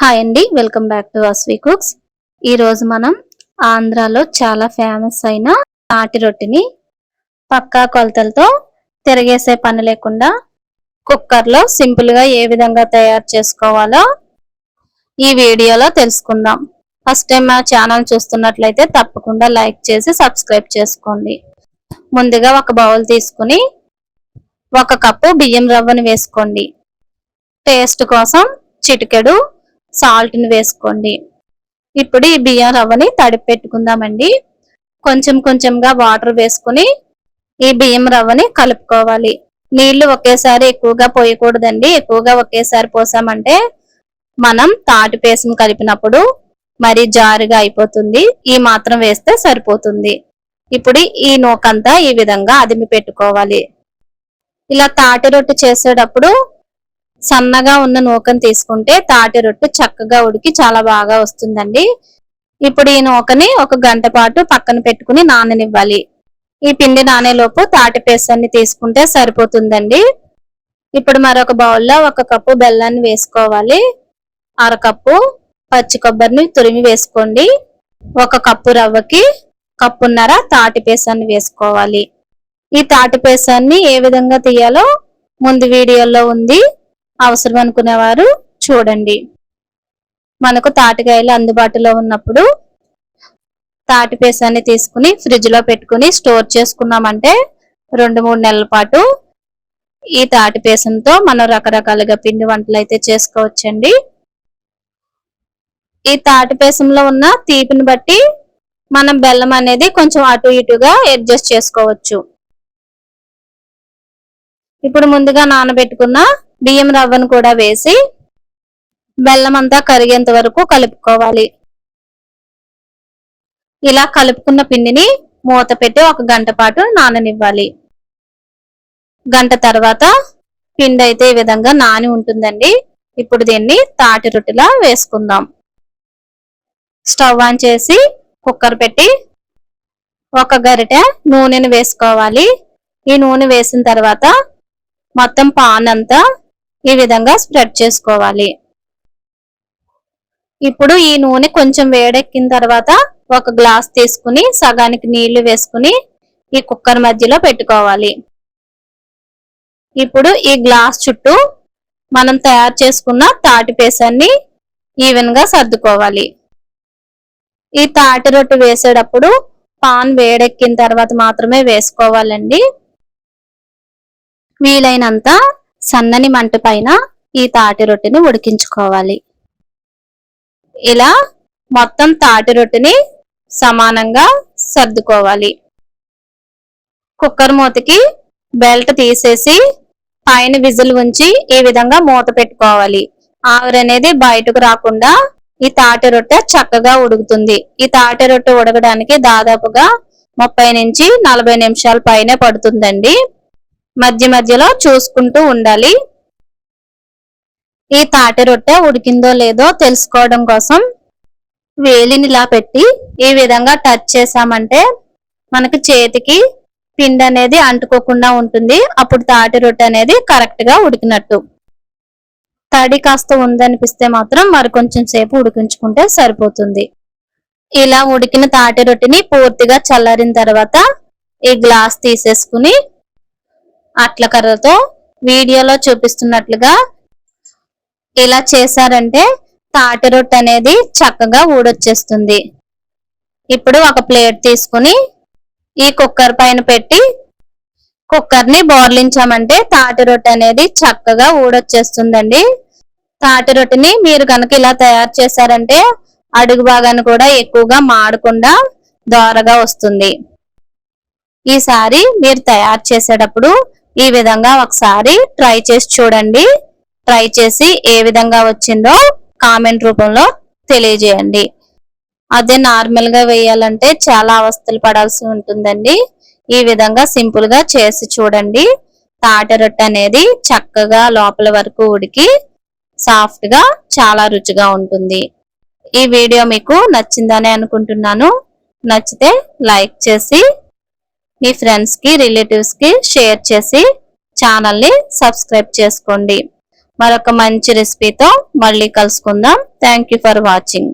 Hi అండి welcome back to Aswi cooks. ఈరోజు మనం ఆంధ్రాలో చాలా ఫేమస్ అయిన నాటి రొట్టెని పక్కా కొలతలతో తిరగేసే పని లేకుండా కుక్కర్లో సింపుల్గా ఏ విధంగా తయారు చేసుకోవాలో ఈ వీడియోలో తెలుసుకుందాం. ఫస్ట్ టైం మా ఛానల్ చూస్తున్నట్లయితే తప్పకుండా లైక్ చేసి సబ్స్క్రైబ్ చేసుకోండి. ముందుగా ఒక బౌల్ తీసుకుని ఒక కప్పు బియ్యం రవ్వను వేసుకోండి. టేస్ట్ కోసం చిటికెడు సాల్ట్ని వేసుకోండి. ఇప్పుడు ఈ బియ్యం రవ్వని తడిపి పెట్టుకుందామండి. కొంచెం కొంచెంగా వాటర్ వేసుకుని ఈ బియ్యం రవ్వని కలుపుకోవాలి. నీళ్ళు ఒకేసారి ఎక్కువగా పోయకూడదండి. ఎక్కువగా ఒకేసారి పోసామంటే మనం తాటి పేసం కలిపినప్పుడు మరి జారుగా అయిపోతుంది. ఈ మాత్రం వేస్తే సరిపోతుంది. ఇప్పుడు ఈ నూకంతా ఈ విధంగా అదిమి పెట్టుకోవాలి. ఇలా తాటి రొట్టె చేసేటప్పుడు సన్నగా ఉన్న నూకను తీసుకుంటే తాటి రొట్టె చక్కగా ఉడికి చాలా బాగా వస్తుందండి. ఇప్పుడు ఈ నూకని ఒక గంట పాటు పక్కన పెట్టుకుని నాననివ్వాలి. ఈ పిండి నానేలోపు తాటి పేసాన్ని తీసుకుంటే సరిపోతుందండి. ఇప్పుడు మరొక బౌల్లో ఒక కప్పు బెల్లాన్ని వేసుకోవాలి. అరకప్పు పచ్చి కొబ్బరిని తురిమి వేసుకోండి. ఒక కప్పు రవ్వకి కప్పున్నర తాటి పేసాన్ని వేసుకోవాలి. ఈ తాటి పేసాన్ని ఏ విధంగా తీయాలో ముందు వీడియోలో ఉంది. అవసరం అనుకునేవారు చూడండి. మనకు తాటికాయలు అందుబాటులో ఉన్నప్పుడు తాటి పేసాన్ని తీసుకుని ఫ్రిడ్జ్లో పెట్టుకుని స్టోర్ చేసుకున్నామంటే రెండు మూడు నెలల పాటు ఈ తాటి పేసంతో మనం రకరకాలుగా పిండి వంటలు అయితే చేసుకోవచ్చండి. ఈ తాటి పేసంలో ఉన్న తీపిని బట్టి మనం బెల్లం అనేది కొంచెం అటు ఇటుగా అడ్జస్ట్ చేసుకోవచ్చు. ఇప్పుడు ముందుగా నానబెట్టుకున్న బియ్యం రవ్వను కూడా వేసి బెల్లం అంతా కరిగేంత వరకు కలుపుకోవాలి. ఇలా కలుపుకున్న పిండిని మూత పెట్టి ఒక గంట పాటు నాననివ్వాలి. గంట తర్వాత పిండి అయితే ఈ విధంగా నాని ఉంటుందండి. ఇప్పుడు దీన్ని తాటి రొట్టెలా వేసుకుందాం. స్టవ్ ఆన్ చేసి కుక్కర్ పెట్టి ఒక గరిటె నూనెను వేసుకోవాలి. ఈ నూనె వేసిన తర్వాత మొత్తం పాన్ అంతా ఈ విధంగా స్ప్రెడ్ చేసుకోవాలి. ఇప్పుడు ఈ నూనె కొంచెం వేడెక్కిన తర్వాత ఒక గ్లాస్ తీసుకుని సగానికి నీళ్ళు వేసుకుని ఈ కుక్కర్ మధ్యలో పెట్టుకోవాలి. ఇప్పుడు ఈ గ్లాస్ చుట్టూ మనం తయారు చేసుకున్న తాటి పేసాన్ని ఈవెన్గా సర్దుకోవాలి. ఈ తాటి రొట్టె వేసేటప్పుడు పాన్ వేడెక్కిన తర్వాత మాత్రమే వేసుకోవాలండి. వీలైనంత సన్నని మంట పైన ఈ తాటి రొట్టెని ఉడికించుకోవాలి. ఇలా మొత్తం తాటి రొట్టెని సమానంగా సర్దుకోవాలి. కుక్కర్ మూతకి బెల్ట్ తీసేసి పైన విజిల్ ఉంచి ఈ విధంగా మూత పెట్టుకోవాలి. ఆవిరనేది బయటకు రాకుండా ఈ తాటి రొట్టె చక్కగా ఉడుకుతుంది. ఈ తాటి రొట్టె ఉడకడానికి దాదాపుగా ముప్పై నుంచి నలభై నిమిషాల పైనే పడుతుందండి. మధ్య మధ్యలో చూసుకుంటూ ఉండాలి. ఈ తాటి రొట్టె ఉడికిందో లేదో తెలుసుకోవడం కోసం వేలిని ఇలా పెట్టి ఈ విధంగా టచ్ చేసామంటే మనకి చేతికి పిండి అనేది అంటుకోకుండా ఉంటుంది. అప్పుడు తాటి రొట్టె అనేది కరెక్ట్గా ఉడికినట్టు. తడి కాస్త ఉందనిపిస్తే మాత్రం మరి కొంచెం సేపు ఉడికించుకుంటే సరిపోతుంది. ఇలా ఉడికిన తాటి రొట్టెని పూర్తిగా చల్లారిన తర్వాత ఈ గ్లాస్ తీసేసుకుని అట్ల కర్రతో వీడియోలో చూపిస్తున్నట్లుగా ఇలా చేశారంటే తాటి రొట్టె అనేది చక్కగా ఊడొచ్చేస్తుంది. ఇప్పుడు ఒక ప్లేట్ తీసుకుని ఈ కుక్కర్ పైన పెట్టి కుక్కర్ని బోర్లించామంటే తాటి రొట్టె అనేది చక్కగా ఊడొచ్చేస్తుందండి. తాటి రొట్టెని మీరు కనుక ఇలా తయారు చేశారంటే అడుగు భాగాన్ని కూడా ఎక్కువగా మాడకుండా దోరగా వస్తుంది. ఈసారి మీరు తయారు చేసేటప్పుడు ఈ విధంగా ఒకసారి ట్రై చేసి చూడండి. ట్రై చేసి ఏ విధంగా వచ్చిందో కామెంట్ రూపంలో తెలియజేయండి. అదే నార్మల్గా వేయాలంటే చాలా అవస్థలు పడాల్సి ఉంటుందండి. ఈ విధంగా సింపుల్గా చేసి చూడండి. తాటి రొట్టె అనేది చక్కగా లోపల వరకు ఉడికి సాఫ్ట్గా చాలా రుచిగా ఉంటుంది. ఈ వీడియో మీకు నచ్చిందని అనుకుంటున్నాను. నచ్చితే లైక్ చేసి మీ ఫ్రెండ్స్కి రిలేటివ్స్కి షేర్ చేసి ఛానల్ని సబ్స్క్రైబ్ చేసుకోండి. మరొక మంచి రెసిపీతో మళ్ళీ కలుసుకుందాం. Thank you for watching